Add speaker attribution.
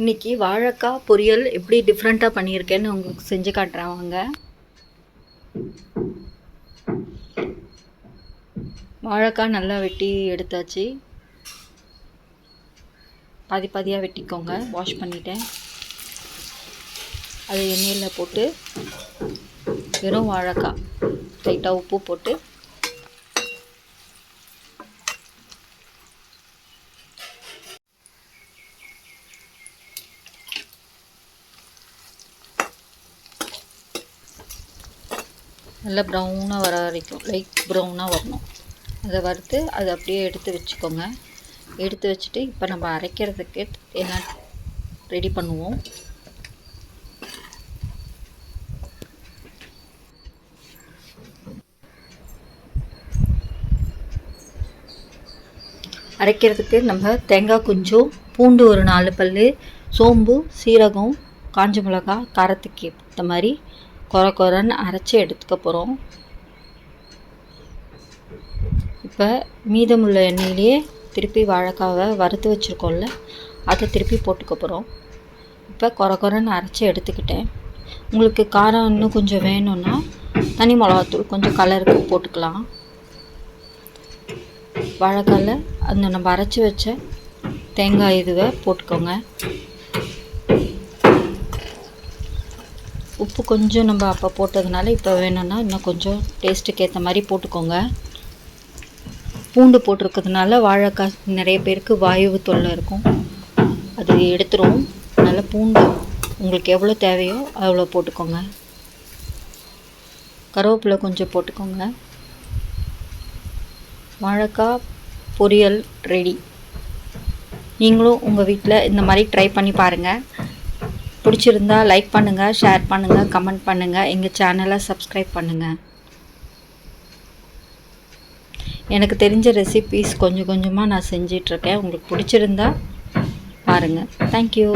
Speaker 1: இன்னைக்கு வாழைக்காய் பொரியல் எப்படி டிஃப்ரெண்ட்டாக பண்ணியிருக்கேன்னு உங்களுக்கு செஞ்சு காட்டுறேன் வாங்க. வாழைக்காய் நல்லா வெட்டி எடுத்தாச்சு. பாதி பாதியாக வெட்டிக்கோங்க. வாஷ் பண்ணிட்டேன். அதை எண்ணெயில் போட்டு வெறும் வாழைக்காய். லைட்டாக உப்பு போட்டு நல்லா ப்ரௌனாக வர வரைக்கும் லைட் ப்ரௌனாக வரணும். அதை வறுத்து அதை அப்படியே எடுத்து வச்சுக்கோங்க. எடுத்து வச்சுட்டு இப்போ நம்ம அரைக்கிறதுக்கு எல்லாம் ரெடி பண்ணுவோம்? அரைக்கிறதுக்கு நம்ம தேங்காய் கொஞ்சம் பூண்டு ஒரு நாலு பல் சோம்பு சீரகம் காஞ்ச மிளகா காரத்துக்கு ஏற்ற மாதிரி கொர கொரன்னு அரைச்சி எடுத்துக்க போகிறோம் இப்போ மீதமுள்ள எண்ணெயிலேயே திருப்பி வாழைக்காவை வறுத்து வச்சுருக்கோம்ல அதை திருப்பி போட்டுக்க போகிறோம் இப்போ கொர கொரன்னு அரைச்சி எடுத்துக்கிட்டேன். உங்களுக்கு காரம் இன்னும் கொஞ்சம் வேணும்னா தனி மிளகாத்தூள் கொஞ்சம் கலருக்கு போட்டுக்கலாம். வாழைக்காயில் அந்த நம்ம அரைச்சி வச்ச தேங்காய் இதுவை போட்டுக்கோங்க. உப்பு கொஞ்சம் நம்ம அப்போ போட்டதுனால இப்போ வேணும்னா இன்னும் கொஞ்சம் டேஸ்ட்டுக்கு ஏற்ற மாதிரி போட்டுக்கோங்க. பூண்டு போட்டிருக்கிறதுனால வாழைக்காய் நிறைய பேருக்கு வாயு தொல்லை இருக்கும். அது எடுத்துரும் அதனால் பூண்டு உங்களுக்கு எவ்வளோ தேவையோ அவ்வளோ போட்டுக்கோங்க. கருவேப்பிலை கொஞ்சம் போட்டுக்கோங்க. வாழைக்காய் பொரியல் ரெடி நீங்களும் உங்கள் வீட்டில் இந்த மாதிரி ட்ரை பண்ணி பாருங்கள் பிடிச்சிருந்தா லைக் பண்ணுங்கள் ஷேர் பண்ணுங்கள் கமெண்ட் பண்ணுங்கள் எங்கள் சேனலை சப்ஸ்கிரைப் பண்ணுங்கள் எனக்கு தெரிஞ்ச ரெசிபீஸ் கொஞ்சம் கொஞ்சமாக நான் செஞ்சிட்ருக்கேன் உங்களுக்கு பிடிச்சிருந்தா பாருங்கள் தேங்க்யூ